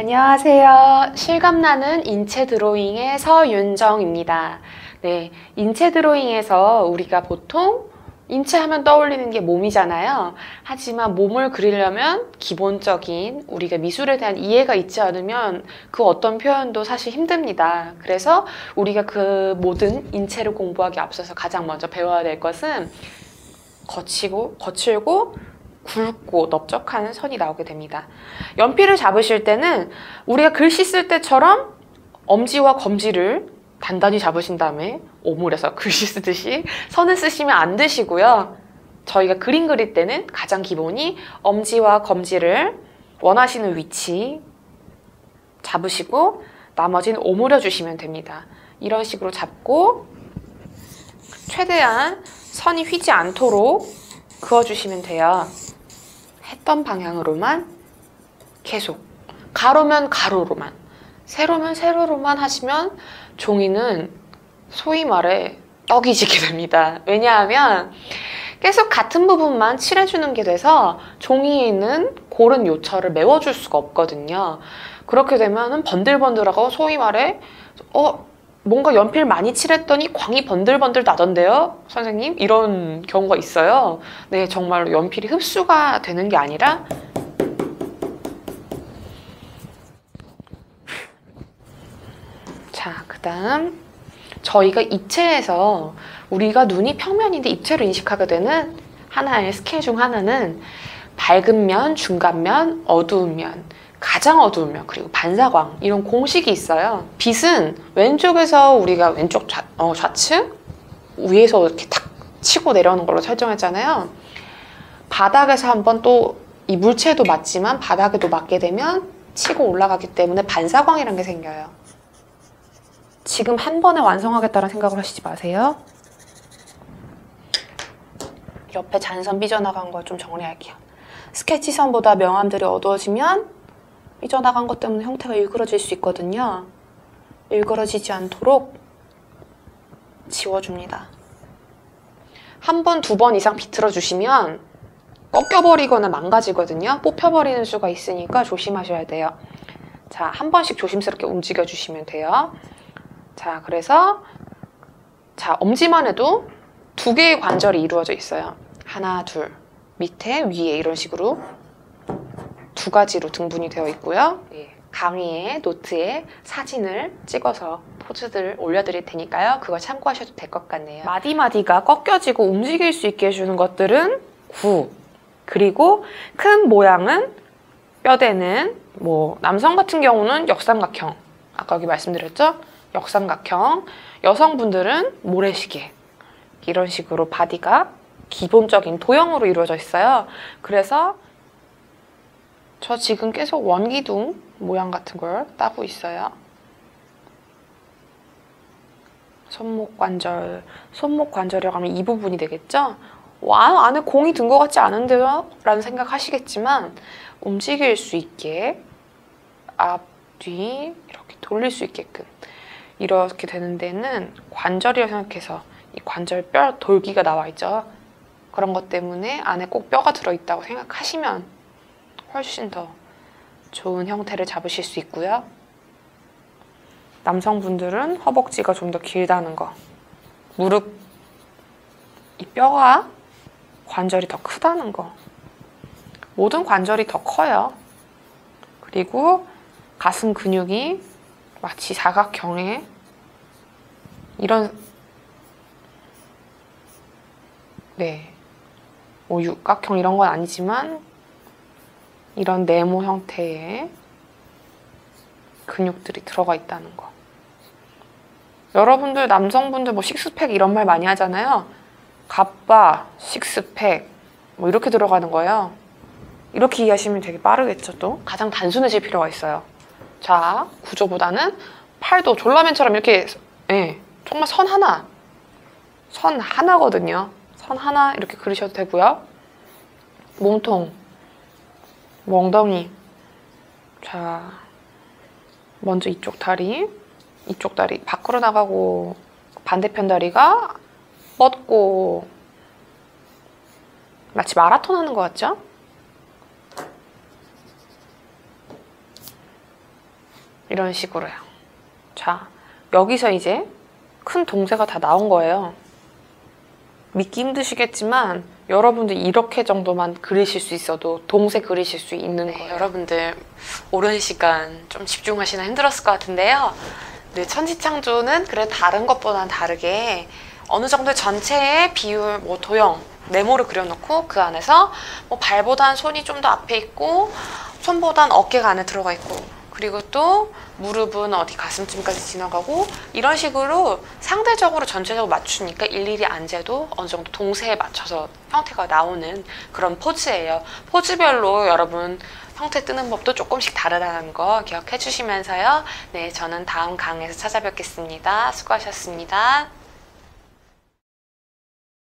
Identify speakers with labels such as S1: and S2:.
S1: 안녕하세요. 실감나는 인체 드로잉의 서윤정입니다. 네, 인체 드로잉에서 우리가 보통 인체 하면 떠올리는 게 몸이잖아요. 하지만 몸을 그리려면 기본적인 우리가 미술에 대한 이해가 있지 않으면 그 어떤 표현도 사실 힘듭니다. 그래서 우리가 그 모든 인체를 공부하기 앞서서 가장 먼저 배워야 될 것은 거치고, 거칠고 굵고 넓적한 선이 나오게 됩니다. 연필을 잡으실 때는 우리가 글씨 쓸 때처럼 엄지와 검지를 단단히 잡으신 다음에 오물에서 글씨 쓰듯이 선을 쓰시면 안 되시고요. 저희가 그림 그릴 때는 가장 기본이 엄지와 검지를 원하시는 위치 잡으시고 나머지는 오므려 주시면 됩니다. 이런 식으로 잡고 최대한 선이 휘지 않도록 그어주시면 돼요. 했던 방향으로만 계속 가로면 가로로만 세로면 세로로만 하시면 종이는 소위 말해 떡이 지게 됩니다. 왜냐하면 계속 같은 부분만 칠해주는 게 돼서 종이에 있는 고른 요철을 메워줄 수가 없거든요. 그렇게 되면 번들번들하고 소위 말해 어 뭔가 연필 많이 칠했더니 광이 번들번들 나던데요? 선생님? 이런 경우가 있어요. 네, 정말로 연필이 흡수가 되는 게 아니라 자, 그 다음 저희가 입체에서 우리가 눈이 평면인데 입체로 인식하게 되는 하나의 스케일 중 하나는 밝은 면, 중간 면, 어두운 면 가장 어두운 면 그리고 반사광 이런 공식이 있어요. 빛은 왼쪽에서 우리가 왼쪽 좌, 어, 좌측 위에서 이렇게 탁 치고 내려오는 걸로 설정했잖아요. 바닥에서 한번 또 이 물체도 맞지만 바닥에도 맞게 되면 치고 올라가기 때문에 반사광이라는 게 생겨요. 지금 한 번에 완성하겠다는 생각을 하시지 마세요. 옆에 잔선 삐져나간 걸좀 정리할게요 스케치선보다 명암들이 어두워지면 삐져나간 것 때문에 형태가 일그러질 수 있거든요. 일그러지지 않도록 지워줍니다. 한 번, 두 번 이상 비틀어 주시면 꺾여버리거나 망가지거든요. 뽑혀버리는 수가 있으니까 조심하셔야 돼요. 자, 한 번씩 조심스럽게 움직여 주시면 돼요. 자, 그래서 자, 엄지만 해도 두 개의 관절이 이루어져 있어요. 하나, 둘. 밑에, 위에 이런 식으로 두 가지로 등분이 되어 있고요. 예, 강의에 노트에 사진을 찍어서 포즈들 올려드릴 테니까요. 그거 참고하셔도 될 것 같네요. 마디마디가 꺾여지고 움직일 수 있게 해주는 것들은 구 그리고 큰 모양은 뼈대는 뭐 남성 같은 경우는 역삼각형 아까 여기 말씀드렸죠? 역삼각형 여성분들은 모래시계 이런 식으로 바디가 기본적인 도형으로 이루어져 있어요. 그래서 저 지금 계속 원기둥 모양 같은 걸 따고 있어요. 손목 관절, 손목 관절이라고 하면 이 부분이 되겠죠? 와, 안에 공이 든 것 같지 않은데요? 라는 생각 하시겠지만 움직일 수 있게 앞, 뒤 이렇게 돌릴 수 있게끔 이렇게 되는 데는 관절이라고 생각해서 이 관절 뼈 돌기가 나와 있죠. 그런 것 때문에 안에 꼭 뼈가 들어있다고 생각하시면 훨씬 더 좋은 형태를 잡으실 수 있고요. 남성분들은 허벅지가 좀 더 길다는 거. 무릎 이 뼈가 관절이 더 크다는 거. 모든 관절이 더 커요. 그리고 가슴 근육이 마치 사각형의 이런 네, 뭐 육각형 이런 건 아니지만 이런 네모 형태의 근육들이 들어가 있다는 거. 여러분들 남성분들 뭐 식스팩 이런 말 많이 하잖아요. 갑바, 식스팩 뭐 이렇게 들어가는 거예요. 이렇게 이해하시면 되게 빠르겠죠 또? 가장 단순해질 필요가 있어요. 자, 구조보다는 팔도 졸라맨처럼 이렇게 예, 정말 선 하나 선 하나거든요. 선 하나 이렇게 그리셔도 되고요. 몸통 멍덩이. 자, 먼저 이쪽 다리, 이쪽 다리 밖으로 나가고 반대편 다리가 뻗고 마치 마라톤 하는 것 같죠? 이런 식으로요. 자, 여기서 이제 큰 동세가 다 나온 거예요. 믿기 힘드시겠지만 여러분들 이렇게 정도만 그리실 수 있어도 동세 그리실 수 있는 거예요.
S2: 여러분들 오랜 시간 좀 집중하시나 힘들었을 것 같은데요. 네, 천지창조는 그래 다른 것보다는 다르게 어느 정도 전체의 비율, 뭐 도형, 네모를 그려놓고 그 안에서 뭐 발보단 손이 좀 더 앞에 있고 손보단 어깨가 안에 들어가 있고 그리고 또 무릎은 어디 가슴쯤까지 지나가고 이런 식으로 상대적으로 전체적으로 맞추니까 일일이 안 재도 어느 정도 동세에 맞춰서 형태가 나오는 그런 포즈예요. 포즈별로 여러분 형태 뜨는 법도 조금씩 다르다는 거 기억해 주시면서요. 네, 저는 다음 강에서 찾아뵙겠습니다. 수고하셨습니다.